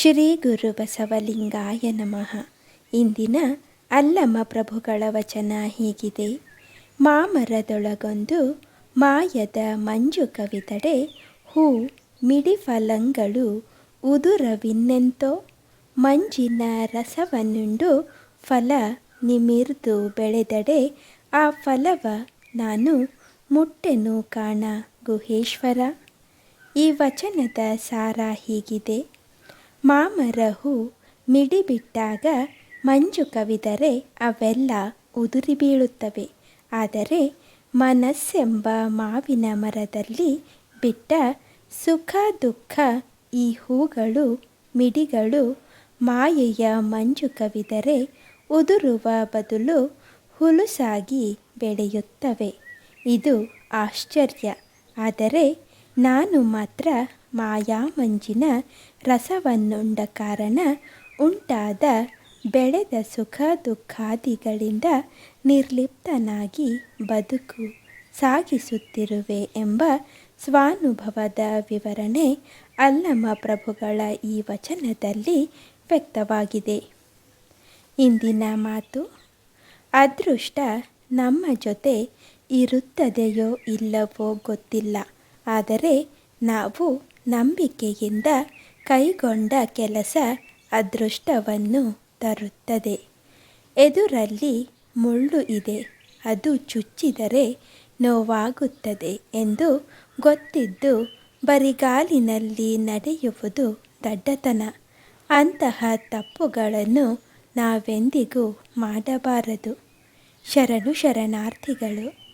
ಶ್ರೀ ಗುರು ಬಸವಲಿಂಗಾಯ ನಮಃ. ಇಂದಿನ ಅಲ್ಲಮ ಪ್ರಭುಗಳ ವಚನ ಹೀಗಿದೆ. ಮಾಮರದೊಳಗೊಂದು ಮಾಯದ ಮಂಜು ಕವಿತಡೆ, ಹೂ ಮಿಡಿಫಲಂಗಳು ಉದುರವಿನ್ನೆಂತೋ ಮಂಜಿನ ರಸವನ್ನುಂಡು ಫಲ ನಿಮಿರ್ದು ಬೆಳೆದಡೆ, ಆ ಫಲವ ನಾನು ಮುಟ್ಟೆನು ಕಾಣ ಗುಹೇಶ್ವರ. ಈ ವಚನದ ಸಾರ ಹೀಗಿದೆ. ಮಾಮರಹು ಮಿಡಿಬಿಟ್ಟಾಗ ಮಂಜು ಕವಿದರೆ ಅವೆಲ್ಲ ಉದುರಿ ಬೀಳುತ್ತವೆ. ಆದರೆ ಮನಸ್ಸೆಂಬ ಮಾವಿನ ಮರದಲ್ಲಿ ಬಿಟ್ಟ ಸುಖ ದುಃಖ ಈ ಹೂಗಳು, ಮಿಡಿಗಳು ಮಾಯೆಯ ಮಂಜು ಕವಿದರೆ ಉದುರುವ ಬದಲು ಹುಲುಸಾಗಿ ಬೆಳೆಯುತ್ತವೆ. ಇದು ಆಶ್ಚರ್ಯ. ಆದರೆ ನಾನು ಮಾತ್ರ ಮಾಯಾ ಮಂಜಿನ ರಸವನ್ನುಂಡ ಕಾರಣ ಉಂಟಾದ ಬೆಳೆದ ಸುಖ ದುಃಖಾದಿಗಳಿಂದ ನಿರ್ಲಿಪ್ತನಾಗಿ ಬದುಕು ಸಾಗಿಸುತ್ತಿರುವೆ ಎಂಬ ಸ್ವಾನುಭವದ ವಿವರಣೆ ಅಲ್ಲಮ ಪ್ರಭುಗಳ ಈ ವಚನದಲ್ಲಿ ವ್ಯಕ್ತವಾಗಿದೆ. ಇಂದಿನ ಮಾತು, ಅದೃಷ್ಟ ನಮ್ಮ ಜೊತೆ ಇರುತ್ತದೆಯೋ ಇಲ್ಲವೋ ಗೊತ್ತಿಲ್ಲ. ಆದರೆ ನಾವು ನಂಬಿಕೆಯಿಂದ ಕೈಗೊಂಡ ಕೆಲಸ ಅದೃಷ್ಟವನ್ನು ತರುತ್ತದೆ. ಎದುರಲ್ಲಿ ಮುಳ್ಳು ಇದೆ, ಅದು ಚುಚ್ಚಿದರೆ ನೋವಾಗುತ್ತದೆ ಎಂದು ಗೊತ್ತಿದ್ದು ಬರಿಗಾಲಿನಲ್ಲಿ ನಡೆಯುವುದು ದಡ್ಡತನ. ಅಂತಹ ತಪ್ಪುಗಳನ್ನು ನಾವೆಂದಿಗೂ ಮಾಡಬಾರದು. ಶರಣು ಶರಣಾರ್ಥಿಗಳು